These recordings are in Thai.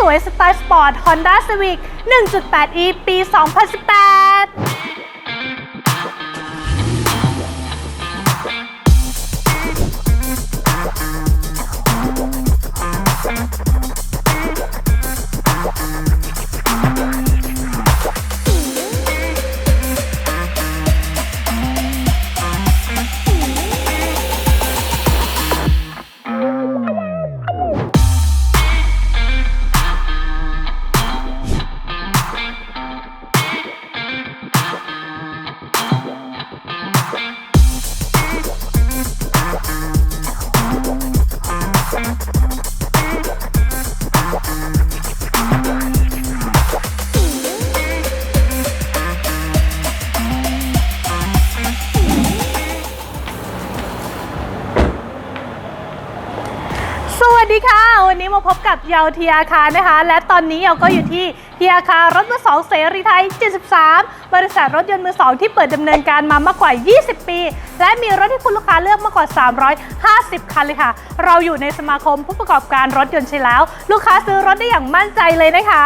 สวยสไตล์สปอร์ต Honda Civic 1.8e ปี 2018 ดีค่ะ วันนี้มาพบกับเยาวเทีอาคารนะคะ และตอนนี้เราก็อยู่ที่เทีอาคารรถมือสองเสรีไทย 73 บริษัทรถยนต์มือสองที่เปิดดำเนินการมามากกว่า 20 ปี และมีรถที่คุณลูกค้าเลือกมากกว่า 350 คันเลยค่ะ เราอยู่ในสมาคมผู้ประกอบการรถยนต์ใช่แล้ว ลูกค้าซื้อรถได้อย่างมั่นใจเลยนะคะ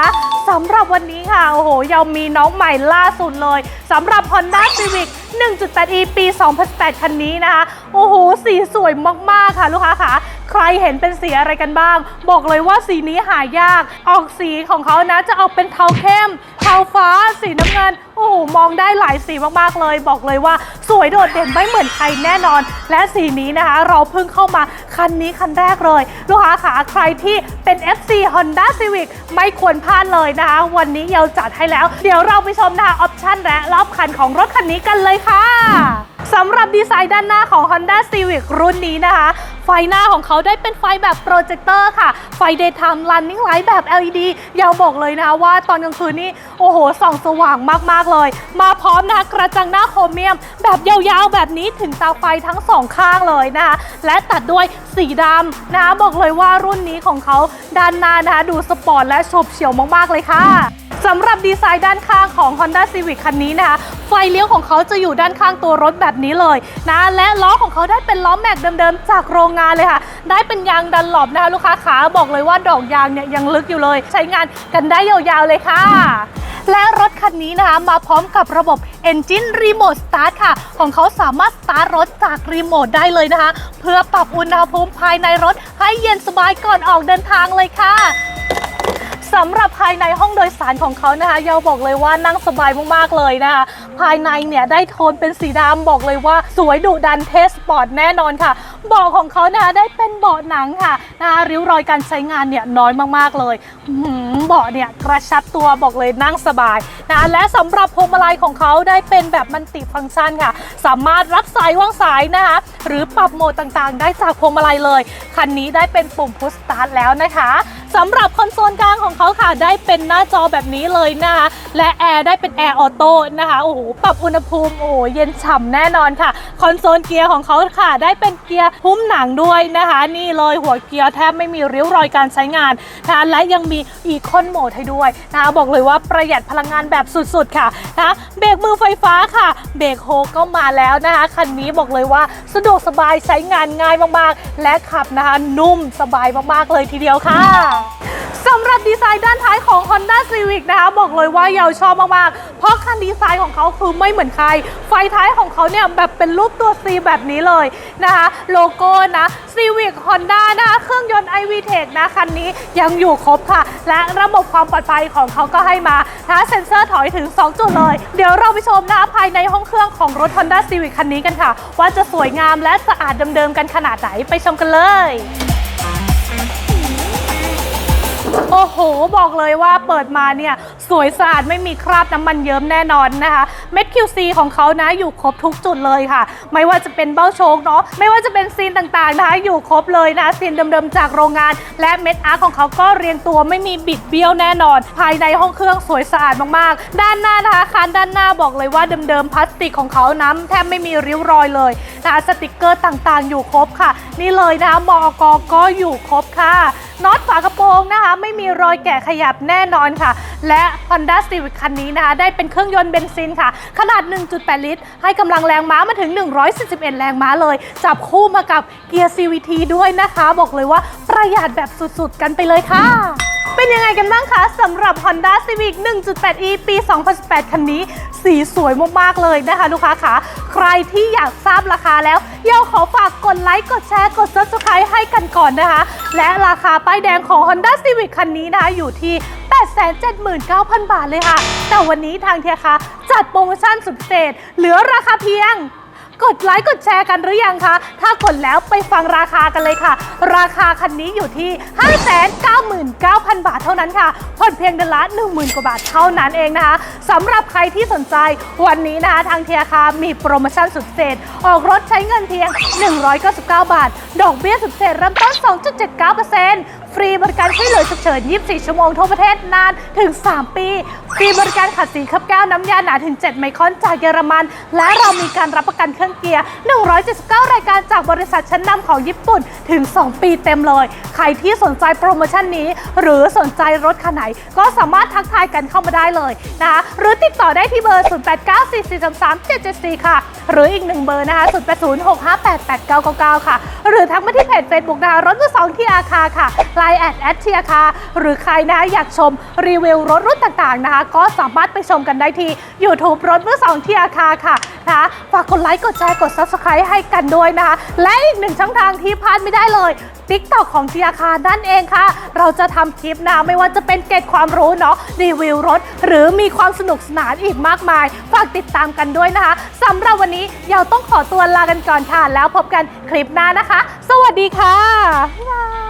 สำหรับวันนี้ค่ะโอ้โหเรามีน้องใหม่ล่าสุดเลยสำหรับ Honda Civic 1.8e ปี 2018คันนี้นะคะ โอ้โห สีสวยมาก ๆ ค่ะ ลูกค้าค่ะ ใครเห็นเป็นสีอะไรกันบ้าง บอกเลยว่าสีนี้หายาก ออกสีของเขานะจะออกเป็นเทาเข้ม เทาฟ้า สีน้ำเงิน โอ้โห มองได้หลายสีมากๆเลย บอกเลยว่าสวยโดดเด่นไม่เหมือนใครแน่นอน และสีนี้นะคะ เราเพิ่งเข้ามาคันนี้คันแรกเลย ลูกค้าขาใครที่เป็น FC Honda Civic ไม่ควรพลาดเลยนะคะ วันนี้เราจัดให้แล้ว เดี๋ยวเราไปชมนะคะออปชั่นและรอบคันของรถคันนี้กันเลยค่ะ สำหรับดีไซน์ด้านหน้าของ Honda Civic รุ่นนี้นะคะ ไฟหน้าของเขาได้เป็นไฟแบบโปรเจคเตอร์ค่ะ ไฟ daytime running light แบบ LED ยาวบอกเลยนะว่าตอนกลางคืนนี่โอ้โหส่องสว่างมาก ๆ เลย มาพร้อมนะคะกระจังหน้าโครเมียม แบบยาวๆ แบบนี้ถึงตาไฟทั้งสองข้างเลยนะคะและตัดด้วยสีดำนะคะบอกเลยว่ารุ่นนี้ของเขาด้านหน้านะคะดูสปอร์ตและโฉบเฉี่ยวมากๆเลยค่ะ สำหรับดีไซน์ด้านข้างของ Honda Civic คันนี้นะคะ ไฟเลี้ยวของเขาจะอยู่ด้านข้างตัวรถแบบนี้เลยนะและล้อของเขาได้เป็นล้อแม็กเดิมๆ จากโรงงานเลยค่ะ ได้เป็นยางดันหลบนะคะลูกค้าขาบอกเลยว่าดอกยางเนี่ยยังลึกอยู่เลย ใช้งานกันได้ยาวๆเลยค่ะและรถคันนี้นะคะมาพร้อมกับระบบ Engine Remote Start ค่ะ ของเขาสามารถสตาร์ทรถจากรีโมทได้เลยนะคะ เพื่อปรับอุณหภูมิภายในรถให้เย็นสบายก่อนออกเดินทางเลยค่ะ สำหรับภายในห้องโดยสารของเขานะคะเยาบอกเลยว่านั่งสบายมากๆเลยนะคะ ภายในเนี่ยได้โทนเป็นสีดำบอกเลยว่าสวยดุดันเทสปอร์ตแน่นอนค่ะเบาะของเขานะคะได้เป็นเบาะหนังค่ะนะคะริ้วรอยการใช้งานเนี่ยน้อยมากๆเลยหือเบาะเนี่ยกระชับตัวบอกเลยนั่งสบายนะะและสำหรับพวงมาลัยของเขาได้เป็นแบบมันติฟังก์ชันค่ะ สามารถรับสายว่างสายนะคะหรือปรับโหมดต่างๆ ได้จากพวงมาลัยเลย คันนี้ได้เป็นปุ่มพุชสตาร์ทแล้วนะคะ สำหรับคอนโซลกลางของเขาค่ะได้เป็นหน้าจอแบบนี้เลยนะคะและแอร์ได้เป็นแอร์ออโต้นะคะโอ้โหปรับอุณหภูมิโอ้เย็นฉ่ำแน่นอนค่ะคอนโซลเกียร์ของเขาค่ะ ได้เป็นเกียร์หุ้มหนังด้วยนะคะ นี่เลยหัวเกียร์แทบไม่มีริ้วรอยการใช้งานนะคะและยังมีอีคอนโหมดให้ด้วยนะคะบอกเลยว่าประหยัดพลังงานแบบสุดๆค่ะนะคะเบรกมือไฟฟ้าค่ะ เบรกโฮก็มาแล้วนะคะคันนี้บอกเลยว่าสะดวกสบายใช้งานง่ายมากๆ และขับนะคะนุ่มสบายมากๆเลยทีเดียวค่ะ สำหรับดีไซน์ด้านท้ายของ Honda Civic นะคะบอกเลยว่าเยาวชอบมากๆ เพราะคันดีไซน์ของเขาคือไม่เหมือนใคร ไฟท้ายของเขาเนี่ยแบบเป็นรูปตัว C แบบนี้เลยนะคะโลโก้นะ Civic Honda นะคะเครื่องยนต์ iVTEC นะคันนี้ยังอยู่ครบค่ะ และระบบความปลอดภัยของเขาก็ให้มานะคะเซ็นเซอร์ถอยถึง 2 จุดเลย เดี๋ยวเราไปชมนะคะภายในห้องเครื่องของรถ Honda Civic คันนี้กันค่ะ ว่าจะสวยงามและสะอาดเดิมๆกันขนาดไหนไปชมกันเลย โอ้โห บอกเลยว่าเปิดมาเนี่ยสวยสะอาดไม่มีคราบน้ำมันเยิ้มแน่นอนนะคะ เม็ด QC ของเขานะอยู่ครบทุกจุดเลยค่ะ ไม่ว่าจะเป็นเบ้าโชคเนาะไม่ว่าจะเป็นซีนต่างๆนะคะอยู่ครบเลยนะซีนเดิมๆจากโรงงาน และเม็ดอาร์ตของเขาก็เรียงตัวไม่มีบิดเบี้ยวแน่นอน ภายในห้องเครื่องสวยสะอาดมากๆ ด้านหน้านะคะคานด้านหน้าบอกเลยว่าเดิมๆพลาสติกของเขาน้ำแทบไม่มีริ้วรอยเลยนะคะสติกเกอร์ต่างๆ อยู่ครบค่ะ นี่เลยนะคะมอกก็อยู่ครบค่ะน็อตฝากระโปรงนะคะ ไม่มีรอยแกะขยับแน่นอนค่ะ และ Honda Civic คันนี้นะคะ ได้เป็นเครื่องยนต์เบนซินค่ะ ขนาด 1.8 ลิตร ให้กำลังแรงม้ามาถึง 141 แรงม้าเลย จับคู่มากับเกียร์ CVT ด้วยนะคะ บอกเลยว่าประหยัดแบบสุดๆ กันไปเลยค่ะเป็นยังไงกันบ้างคะสำหรับ Honda Civic 1.8e ปี 2018 คันนี้ สีสวยมากๆเลยนะคะลูกค้าคะใครที่อยากทราบราคาแล้วเดี๋ยวขอฝากกดไลค์ กดแชร์ กด Subscribe ให้กันก่อนนะคะ และราคาป้ายแดงของ Honda Civic คันนี้นะคะอยู่ที่879,000 บาทเลยค่ะ แต่วันนี้ทางเทียคะจัดโปรโมชั่นสุดพิเศษเหลือราคาเพียง กดไลค์กดแชร์กันหรือยังคะ ถ้ากดแล้วไปฟังราคากันเลยค่ะ ราคาคันนี้อยู่ที่ 599,000 บาทเท่านั้นค่ะผ่อนเพียงเดือนละ 10,000 กว่าบาทเท่านั้นเองนะคะสำหรับใครที่สนใจวันนี้นะคะทางเทียคามีโปรโมชั่นสุดเศษ ออกรถใช้เงินเพียง 199 บาท ดอกเบี้ยสุดเศษเริ่มต้น 2.79% ฟรีบริการช่วยเหลือฉุกเฉิน 24 ชั่วโมงทั่วประเทศนานถึง 3 ปี ฟรีบริการขัดสีขับแก้วน้ำยาหนาถึง 7 ไมครอนจากเยอรมัน และเรามีการรับประกันเครื่องเกียร์ 179 รายการจากบริษัทชั้นนำของญี่ปุ่นถึง 2 ปีเต็มเลย ใครที่สนใจโปรโมชั่นนี้ หรือสนใจรถคันไหน ก็สามารถทักทายกันเข้ามาได้เลยนะคะหรือติดต่อได้ที่เบอร์ 0894433774 ค่ะ หรืออีกหนึ่งเบอร์นะคะ0806588999 ค่ะ หรือทักมาที่เพจ Facebook นะคะรถมือสองที่อาคาค่ะ Line แอดแอดที่อาคาหรือใครนะอยากชมรีวิวรถรุ่นต่างๆนะคะ ก็สามารถไปชมกันได้ที่ YouTube รถมือสองที่อาคาค่ะนะคะฝากกดไลค์กดแชร์กด Subscribe ให้กันด้วยนะคะ และอีกหนึ่งช่องทางที่พลาดไม่ได้เลย TikTok ของทีอาคานั่นเองค่ะ เราจะทำคลิปนะไม่ว่าจะเป็นเกร็ดความรู้เนาะรีวิวรถ หรือมีความสนุกสนานอีกมากมาย ฝากติดตามกันด้วยนะคะสำหรับวันนี้เราต้องขอตัวลากันก่อนค่ะ แล้วพบกันคลิปหน้านะคะ สวัสดีค่ะบ๊ายบาย